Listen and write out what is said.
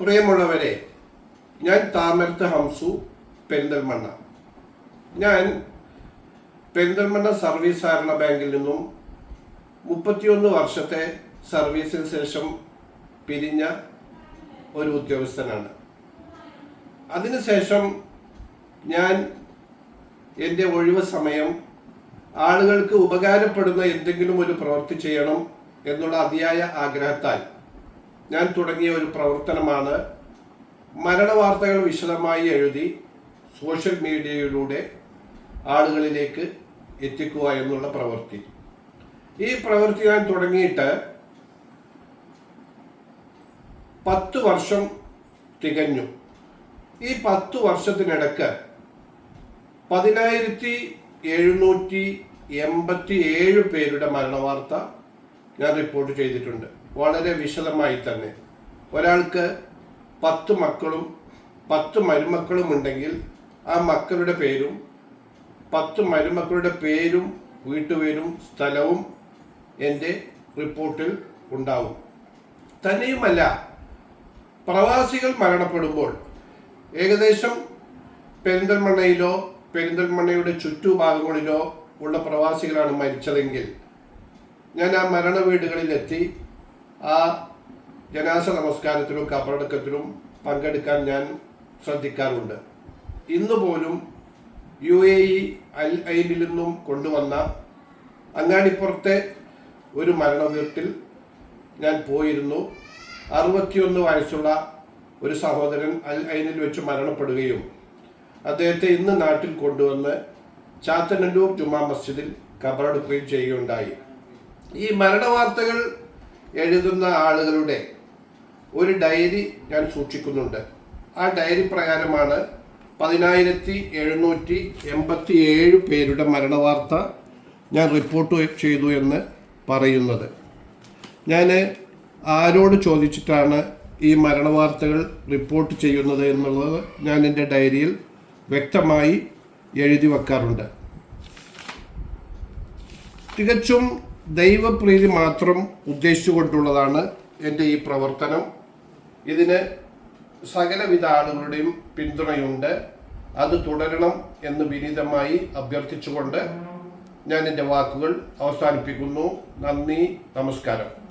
പ്രിയമുള്ളവരെ ഞാൻ താമരത്ത് ഹംസു പെരിന്തൽമണ്ണ. ഞാൻ പെരിന്തൽമണ്ണ സർവീസ് സഹകരണ ബാങ്കിൽ നിന്നും മുപ്പത്തിയൊന്ന് വർഷത്തെ സർവീസിന് ശേഷം പിരിഞ്ഞ ഒരു ഉദ്യോഗസ്ഥനാണ്. അതിനുശേഷം ഞാൻ എന്റെ ഒഴിവ് സമയം ആളുകൾക്ക് ഉപകാരപ്പെടുന്ന എന്തെങ്കിലും ഒരു പ്രവൃത്തി ചെയ്യണം എന്നുള്ള അതിയായ ആഗ്രഹത്താൽ ഞാൻ തുടങ്ങിയ ഒരു പ്രവർത്തനമാണ് മരണ വാർത്തകൾ വിശദമായി എഴുതി സോഷ്യൽ മീഡിയയിലൂടെ ആളുകളിലേക്ക് എത്തിക്കുക എന്നുള്ള പ്രവൃത്തി. ഈ പ്രവൃത്തി ഞാൻ തുടങ്ങിയിട്ട് പത്ത് വർഷം തികഞ്ഞു. ഈ പത്ത് വർഷത്തിനിടക്ക് പതിനായിരത്തി എഴുന്നൂറ്റി എൺപത്തി ഏഴ് പേരുടെ മരണവാർത്ത ഞാൻ റിപ്പോർട്ട് ചെയ്തിട്ടുണ്ട്. വളരെ വിശദമായി തന്നെ. ഒരാൾക്ക് പത്ത് മക്കളും പത്ത് മരുമക്കളും ഉണ്ടെങ്കിൽ ആ മക്കളുടെ പേരും പത്ത് മരുമക്കളുടെ പേരും വീട്ടുപേരും സ്ഥലവും എന്റെ റിപ്പോർട്ടിൽ ഉണ്ടാവും. തന്നെയുമല്ല പ്രവാസികൾ മരണപ്പെടുമ്പോൾ ഏകദേശം പെരിന്തൽമണ്ണയിലോ പെരിന്തൽമണ്ണയുടെ ചുറ്റുഭാഗങ്ങളിലോ ഉള്ള പ്രവാസികളാണ് മരിച്ചതെങ്കിൽ ഞാൻ ആ മരണ വീടുകളിലെത്തി ആ ജനാസ നമസ്കാരത്തിലും കബറടക്കത്തിലും പങ്കെടുക്കാൻ ഞാൻ ശ്രദ്ധിക്കാറുണ്ട്. ഇന്ന് പോലും യു എ ഇ അൽ ഐനിൽ നിന്നും കൊണ്ടുവന്ന അങ്ങാടിപ്പുറത്തെ ഒരു മരണവീട്ടിൽ ഞാൻ പോയിരുന്നു. അറുപത്തിയൊന്ന് വയസ്സുള്ള ഒരു സഹോദരൻ അൽ ഐനിൽ വെച്ച് മരണപ്പെടുകയും അദ്ദേഹത്തെ ഇന്ന് നാട്ടിൽ കൊണ്ടുവന്ന് ചാത്തനല്ലൂർ ജുമാ മസ്ജിദിൽ കബറെടുക്കുകയും ചെയ്യുകയുണ്ടായി. ഈ മരണവാർത്തകൾ എഴുതുന്ന ആളുകളുടെ ഒരു ഡയറി ഞാൻ സൂക്ഷിക്കുന്നുണ്ട്. ആ ഡയറി പ്രകാരമാണ് പതിനായിരത്തി എഴുന്നൂറ്റി എൺപത്തി ഏഴ് പേരുടെ മരണവാർത്ത ഞാൻ റിപ്പോർട്ട് ചെയ്തു എന്ന് പറയുന്നത്. ഞാൻ ആരോട് ചോദിച്ചിട്ടാണ് ഈ മരണവാർത്തകൾ റിപ്പോർട്ട് ചെയ്യുന്നത് എന്നുള്ളത് ഞാൻ എന്റെ ഡയറിയിൽ വ്യക്തമായി എഴുതി വെക്കാറുണ്ട്. തികച്ചും ദൈവപ്രീതി മാത്രം ഉദ്ദേശിച്ചുകൊണ്ടുള്ളതാണ് എന്റെ ഈ പ്രവർത്തനം. ഇതിന് സകലവിധ ആളുകളുടെയും പിന്തുണയുണ്ട്. അത് തുടരണം എന്ന് വിനീതമായി അഭ്യർത്ഥിച്ചുകൊണ്ട് ഞാൻ എന്റെ വാക്കുകൾ അവസാനിപ്പിക്കുന്നു. നന്ദി നമസ്കാരം.